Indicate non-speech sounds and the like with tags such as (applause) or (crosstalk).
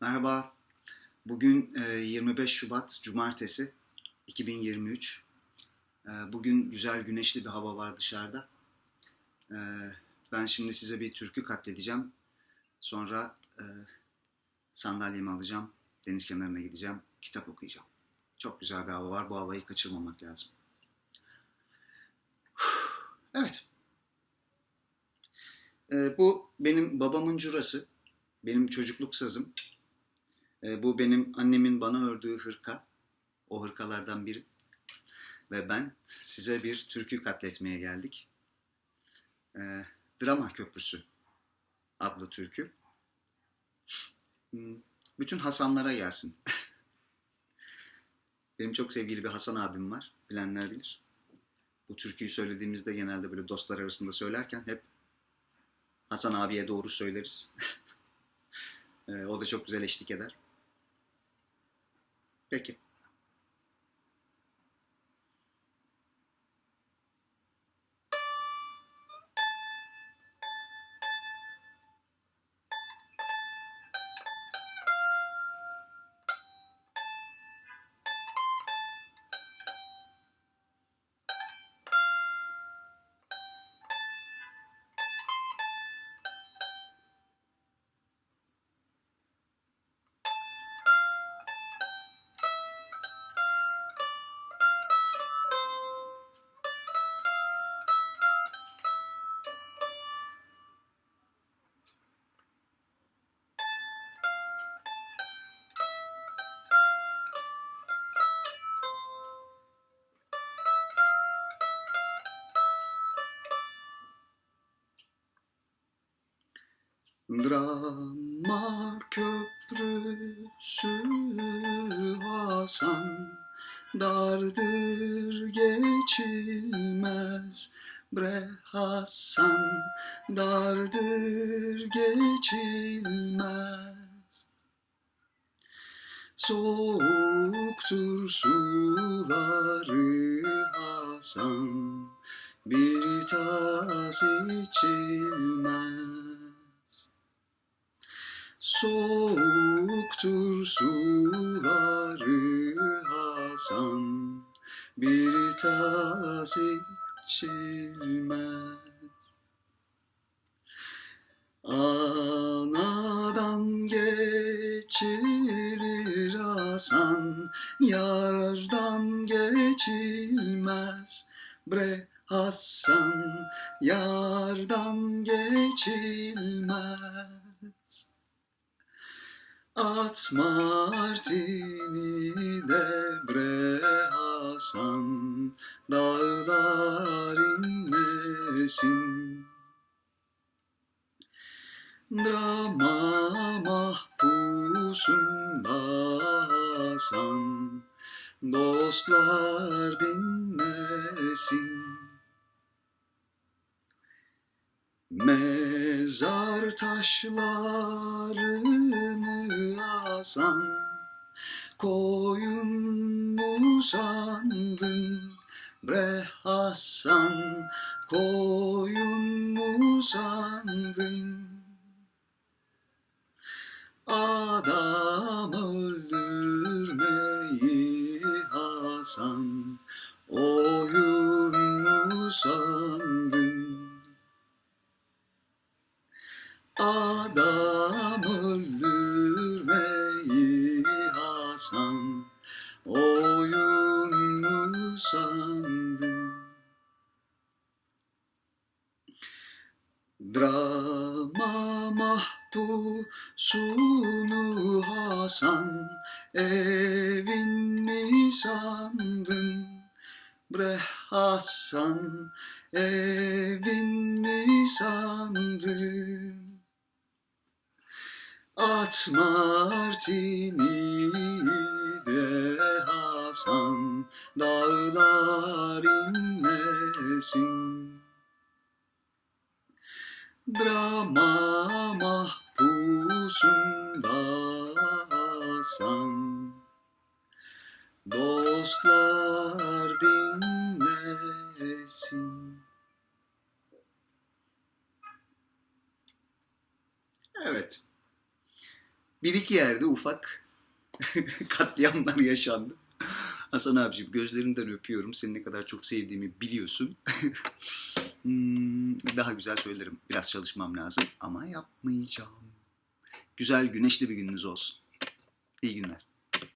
Merhaba. Bugün e, 25 Şubat Cumartesi 2023. E, Bugün güzel güneşli bir hava var dışarıda. E, Ben şimdi size bir türkü katledeceğim. Sonra e, sandalyemi alacağım. Deniz kenarına gideceğim. Kitap okuyacağım. Çok güzel bir hava var. Bu havayı kaçırmamak lazım. (sighs) Evet. E, Bu benim babamın curası. Benim çocukluk sazım. E, bu benim annemin bana ördüğü hırka. O hırkalardan biri. Ve ben size bir türkü katletmeye geldik. E, Drama Köprüsü adlı türkü. Hmm, Bütün Hasanlara gelsin. (laughs) benim çok sevgili bir Hasan abim var. Bilenler bilir. Bu türküyü söylediğimizde genelde böyle dostlar arasında söylerken hep Hasan abiye doğru söyleriz. (laughs) E, o da çok güzel eşlik eder. Peki. Drama köprüsü Hasan Dardır geçilmez bre Hasan Dardır geçilmez. Soğuktur suları Hasan Bir tas içilmez Soğuktur suları Hasan. Bir tas içilmez. Anadan geçilir Hasan Yardan geçilmez. Bre Hasan Yardan geçilmez At Martini de bre Hasan Dağlar inmesin Drama mahpusunda Hasan Dostlar dinlesin Mezar taşlarını asan Koyun mu sandın bre Hasan Koyun mu sandın? Adam öldürmeyi Hasan Drama mahpusunu Hasan evin mi sandın? Bre Hasan evin mi sandın? At Martini de Hasan Dağlar inmesin Drama mahpusunda Hasan Dostlar dinlesin Evet. bir iki yerde ufak (laughs) katliamlar yaşandı. Hasan abiciğim gözlerinden öpüyorum. Seni ne kadar çok sevdiğimi biliyorsun. (laughs) Hmm, Daha güzel söylerim. Biraz çalışmam lazım ama yapmayacağım. Güzel güneşli bir gününüz olsun. İyi günler.